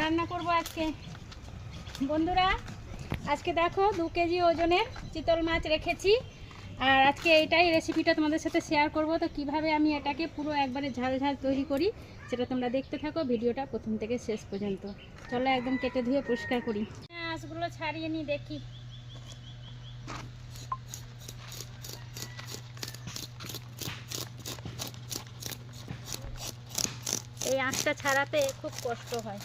রান্না করব আজকে। বন্ধুরা, আজকে দেখো দু কেজি ওজনের চিতল মাছ রেখেছি। আর আজকে এটাই রেসিপিটা তোমাদের সাথে শেয়ার করব। তো কীভাবে আমি এটাকে পুরো একবারে ঝাল ঝাল তৈরি করি, সেটা তোমরা দেখতে থাকো ভিডিওটা প্রথম থেকে শেষ পর্যন্ত। চলো একদম কেটে ধুয়ে পরিষ্কার করি। হ্যাঁ মাছগুলো ছাড়িয়ে নিই দেখি। এই আঁশটা ছাড়াতে খুব কষ্ট হয়।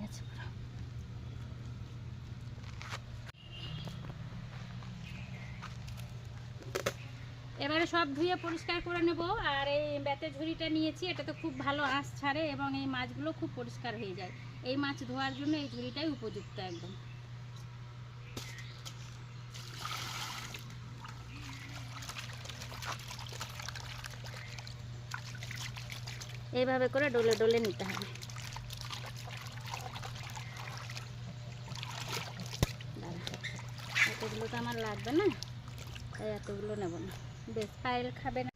গেছে পুরো। এবারে সব ধুয়ে পরিষ্কার করে নেব, আর এই বেতের ঝুড়িটা নিয়েছি, এটা তো খুব ভালো আঁশ ছাড়ে এবং এই মাছগুলো খুব পরিষ্কার হয়ে যায়। এই মাছ ধোয়ার জন্য এই ঝুড়িটাই উপযুক্ত একদম। এইভাবে করে ডলে ডলে নিতে হবে। এতগুলো তো আমার লাগবে না তাই এতগুলো নেব না। বেশ পায়েল খাবে না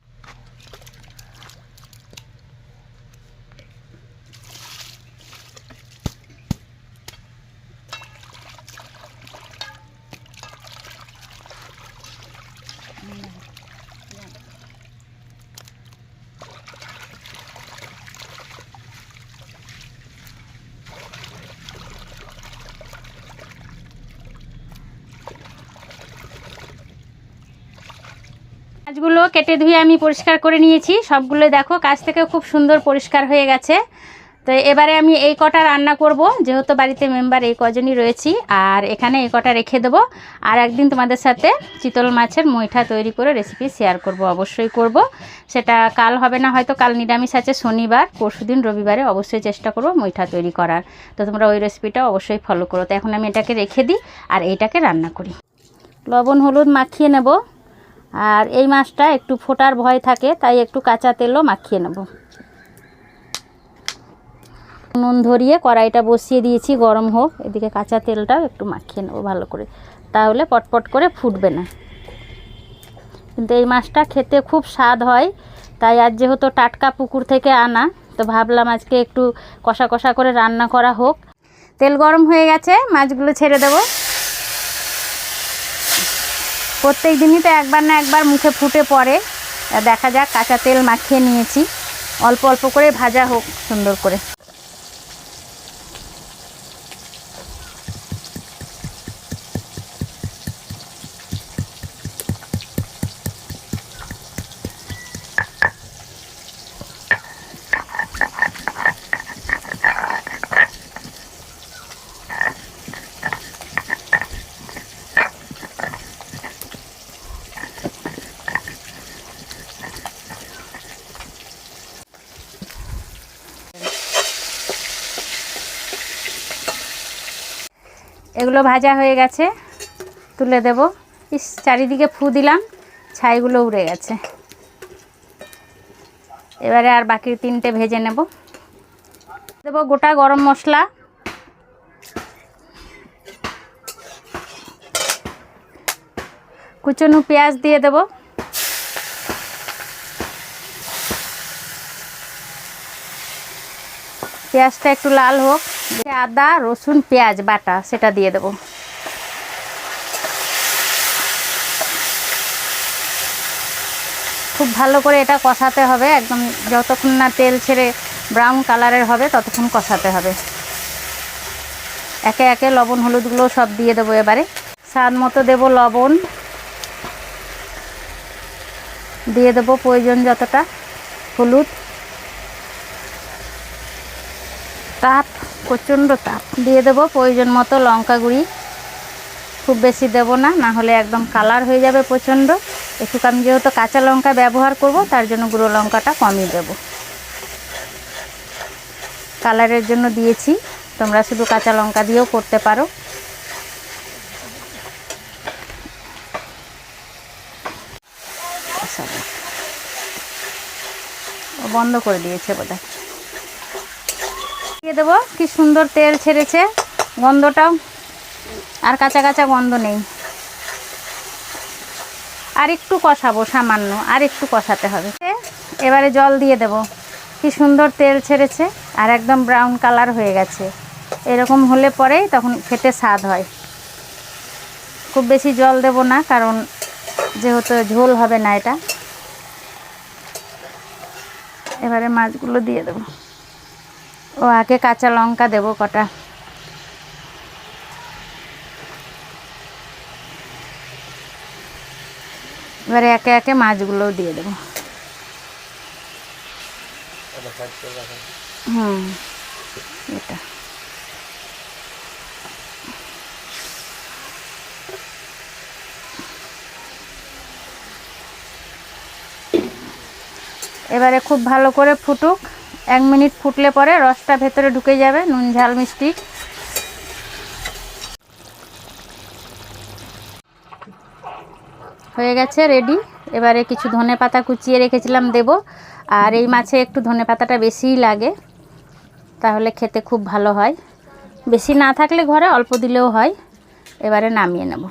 মাছগুলো কেটে ধুয়ে আমি পরিষ্কার করে নিয়েছি। সবগুলো দেখো, কাছ থেকে খুব সুন্দর পরিষ্কার হয়ে গেছে। তো এবারে আমি এই কটা রান্না করব, যেহেতু বাড়িতে মেম্বার এই কজনই রয়েছি, আর এখানে এই কটা রেখে দেবো। আর একদিন তোমাদের সাথে চিতল মাছের মইঠা তৈরি করে রেসিপি শেয়ার করব, অবশ্যই করব। সেটা কাল হবে না, হয়তো কাল নিরামিষ আছে, শনিবার পরশুদিন রবিবারে অবশ্যই চেষ্টা করব মইঠা তৈরি করার। তো তোমরা ওই রেসিপিটা অবশ্যই ফলো করো। তো এখন আমি এটাকে রেখে দিই, আর এইটাকে রান্না করি। লবণ, হলুদ মাখিয়ে নেব। আর এই মাছটা একটু ফোটার ভয় থাকে, তাই একটু কাঁচা তেলও মাখিয়ে নেব। নুন ধরিয়ে কড়াইটা বসিয়ে দিয়েছি, গরম হোক। এদিকে কাঁচা তেলটাও একটু মাখিয়ে নেব ভালো করে। তাহলে পটপট করে ফুটবে না। কিন্তু এই মাছটা খেতে খুব স্বাদ হয়, তাই আজ যেহেতু টাটকা পুকুর থেকে আনা, তো ভাবলাম আজকে একটু কষা কষা করে রান্না করা হোক। তেল গরম হয়ে গেছে, মাছগুলো ছেড়ে দেবো। প্রত্যেক দিনই তো একবার না একবার মুখে ফুটে পড়ে। দেখা যাক কাঁচা তেল মাখিয়ে নিয়েছি। অল্প অল্প করে ভাজা হোক, সুন্দর করে। এগুলো ভাজা হয়ে গেছে। তুলে দেব। ইস, চারিদিকে ফু দিলাম, ছাইগুলো উড়ে গেছে। এবারে আর বাকি তিনটে ভেজে নেব। দেবো গোটা গরম মশলা। কুচনু পেঁয়াজ দিয়ে দেব। পেঁয়াজটা একটু লাল হোক। আদা রসুন, পেঁয়াজ, বাটা, সেটা দিয়ে দেবো। খুব ভালো করে এটা কষাতে হবে, একদম যতক্ষণ না তেল ছেড়ে ব্রাউন কালারের হবে, ততক্ষণ কষাতে হবে। একে একে লবণ, হলুদগুলো সব দিয়ে দেবো এবারে। স্বাদ মতো দেবো লবণ। দিয়ে দেবো প্রয়োজন যতটা, হলুদ। তাপ। প্রচণ্ড তাপ। দিয়ে দেবো প্রয়োজন মতো লঙ্কা গুঁড়ি। খুব বেশি দেবো না না হলে একদম কালার হয়ে যাবে প্রচণ্ড। একটু আমি যেহেতু কাঁচা লঙ্কা ব্যবহার করব, তার জন্য গুঁড়ো লঙ্কাটা কমই দেব। কালারের জন্য দিয়েছি। তোমরা শুধু কাঁচা লঙ্কা দিয়েও করতে পারো। বন্ধ করে দিয়েছে বোধহয়। দিয়ে দেবো। কি সুন্দর তেল ছেড়েছে গন্ধটাও। আর কাঁচা কাঁচা গন্ধ নেই। আর একটু কষাবো সামান্য, আর একটু কষাতে হবে। এবারে জল দিয়ে দেব। কি সুন্দর তেল ছেড়েছে আর একদম ব্রাউন কালার হয়ে গেছে। এরকম হলে পরেই তখন খেতে স্বাদ হয়। খুব বেশি জল দেব না, কারণ যেহেতু ঝোল হবে না এটা। এবারে মাছগুলো দিয়ে দেবো। ও, আগে কাঁচা লঙ্কা দেবো কটা। এবারে একে একে মাছগুলোও দিয়ে দেবো। হুম, এটা। এবারে খুব ভালো করে ফুটুক। এক মিনিট ফুটলে পরে রসটা ভেতরে ঢুকে যাবে, নুন, ঝাল, মিষ্টি। হয়ে গেছে রেডি এবারে কিছু ধনে পাতা কুচিয়ে রেখেছিলাম দেব, আর এই মাছে একটু ধনে পাতাটা বেশিই লাগে, তাহলে খেতে খুব ভালো হয়। বেশি না থাকলে ঘরে অল্প দিলেও হয়, এবারে নামিয়ে নেব।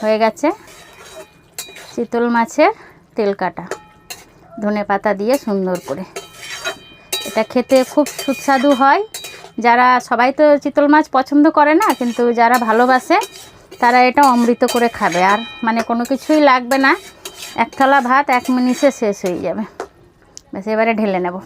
হয়ে গেছে চিতল মাছের তেল কাটা ধনে পাতা দিয়ে সুন্দর করে। এটা খেতে খুব সুস্বাদু হয়। যারা, সবাই তো চিতল মাছ পছন্দ করে না, কিন্তু যারা ভালোবাসে, তারা এটা অমৃত করে খাবে। আর মানে কোনো কিছুই লাগবে না। এক থলা ভাত এক মিনিটে শেষ হয়ে যাবে। বেশ এবারে ঢেলে নেব।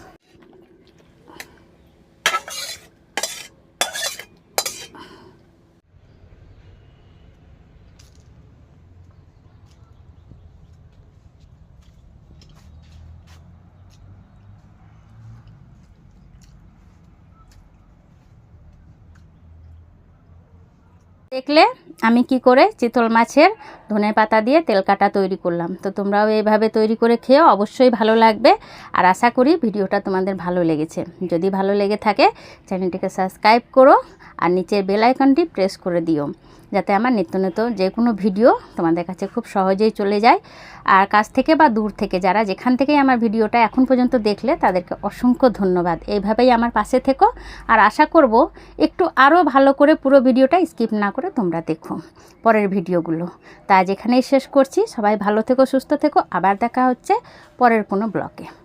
দেখলে আমি কি করে চিতল মাছের ধনে পাতা দিয়ে তেল কাটা তৈরি করলাম। তো তোমরাও এইভাবে তৈরি করে খেয়েও অবশ্যই ভালো লাগবে। আর আশা করি ভিডিওটা তোমাদের ভালো লেগেছে। যদি ভালো লেগে থাকে, চ্যানেলটিকে সাবস্ক্রাইব করো আর নিচের বেল আইকনটি প্রেস করে দিও, যাতে আমার নিত্য নিত্য যে কোনো ভিডিও তোমাদের কাছে খুব সহজেই চলে যায়। আর কাছ থেকে বা দূর থেকে যারা যেখান থেকেই আমার ভিডিওটা এখন পর্যন্ত দেখলে, তাদেরকে অসংখ্য ধন্যবাদ। এইভাবেই আমার পাশে থেকো। আর আশা করব একটু আরও ভালো করে পুরো ভিডিওটা স্কিপ না করে তোমরা দেখো পরের ভিডিওগুলো। তা যেখানেই শেষ করছি। সবাই ভালো থেকো সুস্থ থেকো। আবার দেখা হচ্ছে পরের কোনো ব্লকে